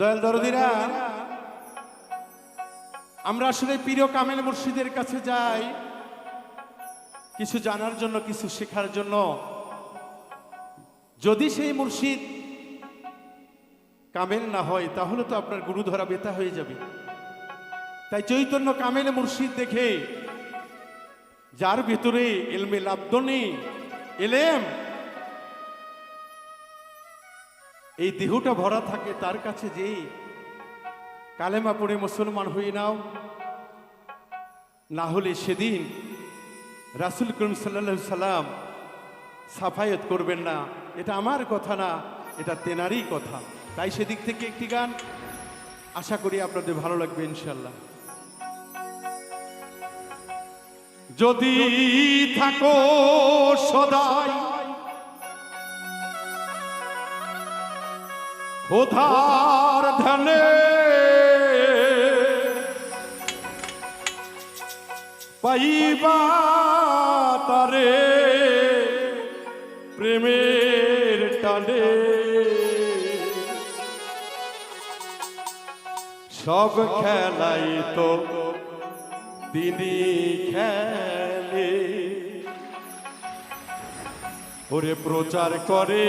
দয়াল দরদিরা, আমরা আসলে প্রিয় কামেল মুর্শিদের কাছে যাই। কিছু জানার জন্য, কিছু শেখার জন্য। যদি সেই মুর্শিদ কামেল না হয়, তাহলে তো আপনার গুরু ধরা বেতা হয়ে যাবে। তাই চৈতন্য কামেল মুর্শিদ দেখে, যার ভিতরে এলমে লাব্দনি এলেম এই দেহটা ভরা থাকে তার কাছে যে কালেমা পড়ে মুসলমান হয়ে নাও। না হলে সেদিন রাসুল করিম সাল্লা সাল্লাম সাফায়ত করবেন না। এটা আমার কথা না, এটা তেনারই কথা। তাই সেদিক থেকে একটি গান আশা করি আপনাদের ভালো লাগবে ইনশাল্লাহ যদি থাকো সদাই খোধার ধানে। পাইবা তারে প্রেমের টানে। সব খেলাই তো তিনি খেলে। ওরে প্রচার করে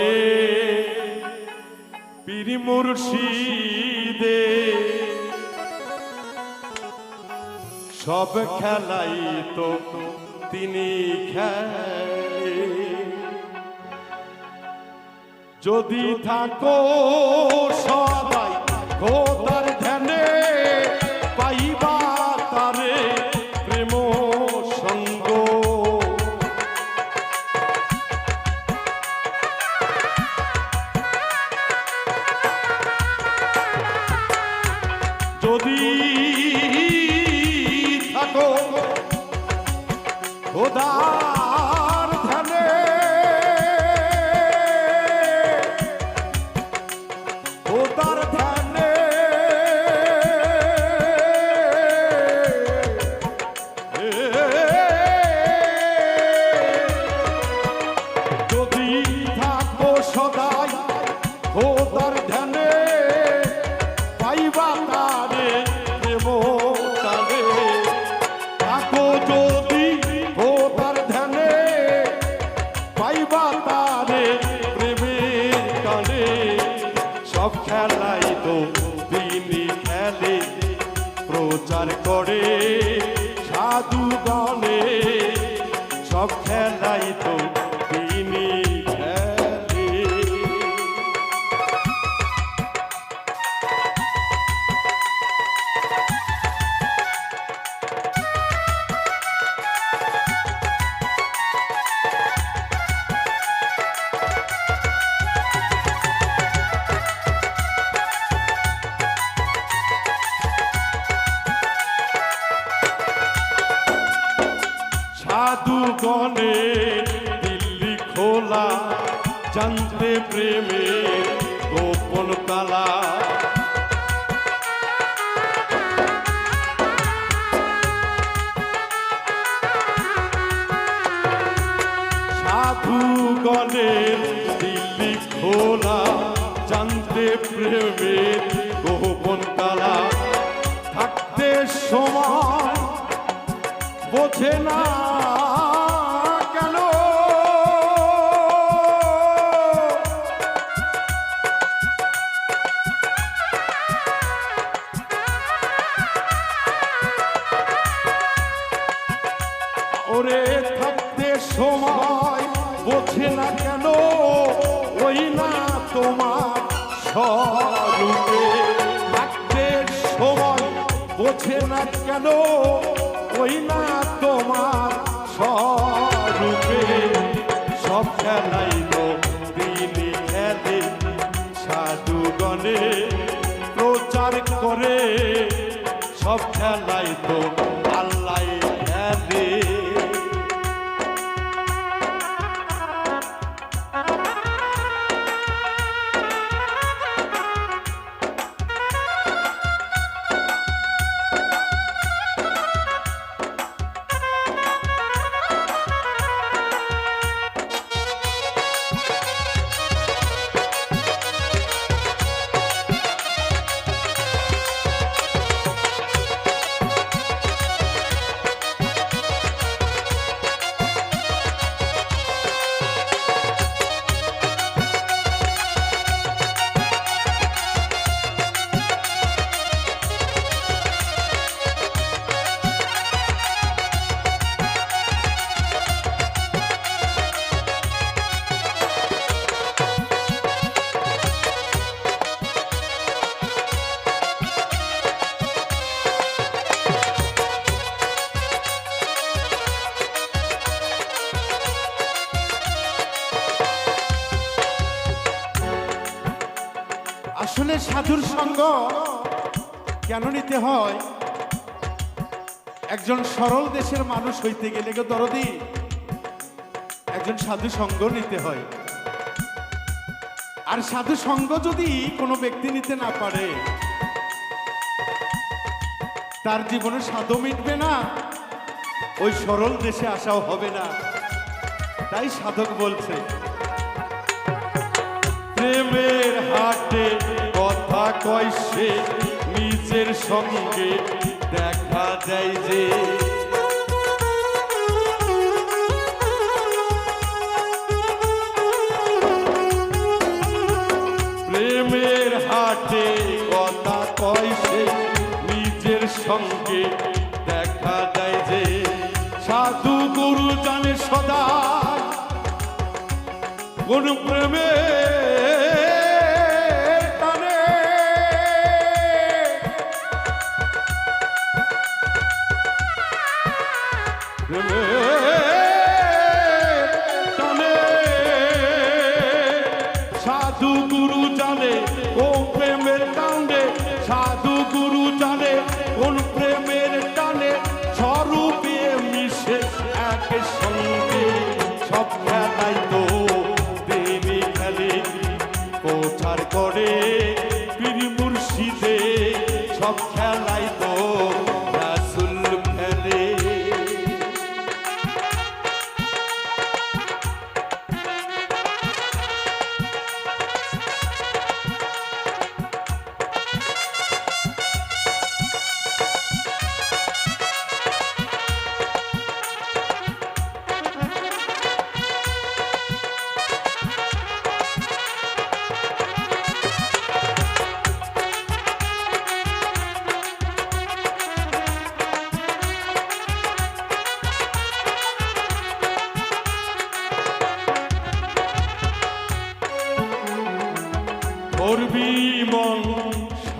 পীর মুর্শিদে। সব খেলাই তো তিনি খেলে যদি থাকো সবাই খোদার যদি সব গণে দিল্লি খোলা, জানতে প্রেমের গোপন তালা। সাধু গণের দিল্লি খোলা, জানতে প্রেমের গোপন তালা। থাকতে সময় বোঝে না না কেন? ওই না তোমার স্বরূপে। থাকতে সময় বোঝে না কেন? ওই না তোমার স্বরূপে। সব খেলাই তিনি খেলে সাধুগণে প্রচার করে। সব খেলাই তো কেন নিতে হয়? একজন সরল দেশের মানুষ হইতে গেলে গো দরদি, একজন সাধু সঙ্গ নিতে হয়। আর সাধু সঙ্গ যদি কোনো ব্যক্তি নিতে না পারে, তার জীবনে সাধু মিটবে না, ওই সরল দেশে আসাও হবে না। তাই সাধক বলছে, প্রেমের হাটে কথা কয় সে নিজের সঙ্গে দেখা যায় যে। প্রেমের হাটে কথা কয় সে নিজের সঙ্গে দেখা যায় যে। সাধু গুরু জানে সদা, কোন প্রেমে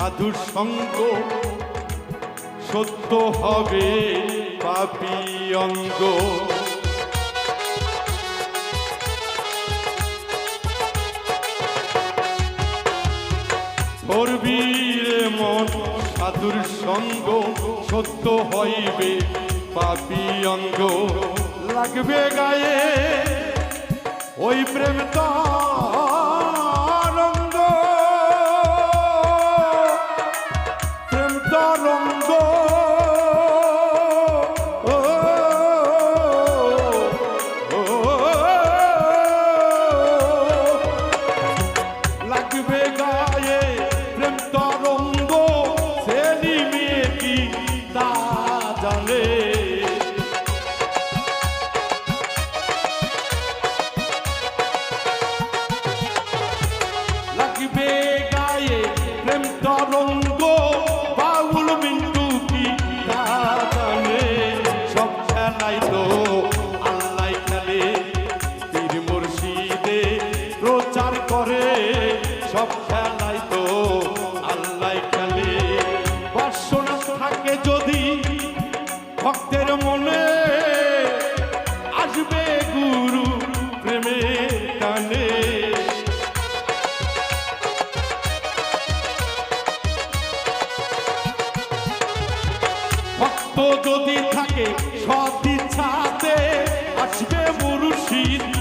সাধুর সঙ্গ। সত্য হবে পাপি অঙ্গ। করবি মন সাধুর সঙ্গ, সত্য হইবে পাপি অঙ্গ। লাগবে গায়ে ওই প্রেম Hayır